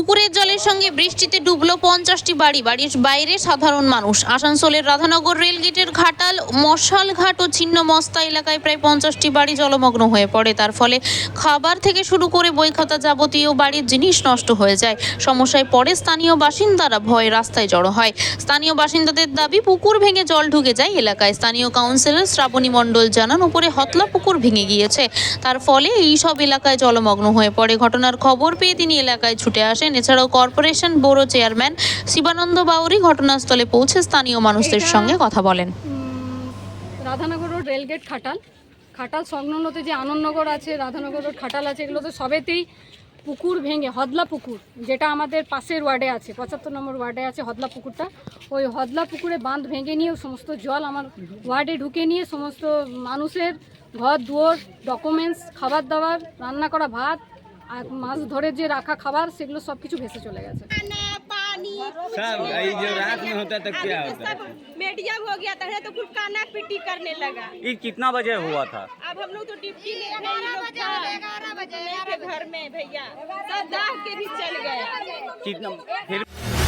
পুকুরের সঙ্গে বৃষ্টিতে ডুবলো পঞ্চাশটি বাড়ি, বাড়ির বাইরে সাধারণ মানুষ। আসানসোলের রাধানগর রেলগেটের ঘাটাল, মশালঘাট ও ছিন্ন মস্তা এলাকায় প্রায় পঞ্চাশটি বাড়ি জলমগ্ন হয়ে পড়ে। তার ফলে খাবার থেকে শুরু করে বই খাতা যাবতীয় বাড়ির জিনিস নষ্ট হয়ে যায়। সমস্যায় পড়ে স্থানীয় বাসিন্দারা, ভয়ে রাস্তায় জড়ো হয়। স্থানীয় বাসিন্দাদের দাবি, পুকুর ভেঙে জল ঢুকে যায় এলাকায়। স্থানীয় কাউন্সিলর শ্রাবণী মণ্ডল জানান, উপরে হতলা পুকুর ভেঙে গিয়েছে। তার ফলে এই সব এলাকায় জলমগ্ন হয়ে পড়ে। ঘটনার খবর পেয়ে তিনি এলাকায় ছুটে আসেন। এছাড়াও corporation borough chairman Shivananda Bauri ঘটনাস্থলে পৌঁছে স্থানীয় মানুষদের সঙ্গে কথা বলেন। রাধানগর রোড রেলগেট খাটাল। খাটাল সংলগ্নতে যে আনন্দনগর আছে রাধানগর রোড খাটাল আছে এগুলো তো সবেতেই পুকুর ভেঙে হদলা পুকুর যেটা আমাদের পাশের ওয়ার্ডে আছে পঁচাত্তর নম্বর ওয়ার্ডে আছে হদলা পুকুরটা। ওই হদলা পুকুরে বাঁধ ভেঙে নিয়ে সমস্ত জল আমার ওয়ার্ডে ঢুকে নিয়ে সমস্ত মানুষের ঘর দুয়ার ডকুমেন্টস খাবার দাবার রান্না করা ভাত আর মাছ ধরে যে রাখা খাবার সেগুলো সব কিছু ভেসে চলে গেছে खाना पानी सब ये जो रात में होता है तब क्या होता है सब मीडियम हो गया था तो कुल काना पिटी करने लगा ये कितना बजे हुआ था अब हम लोग तो डिप्टी में थे ये लोग था नहीं थे घर में भैया सब दाह के भी चल गए कितना फिर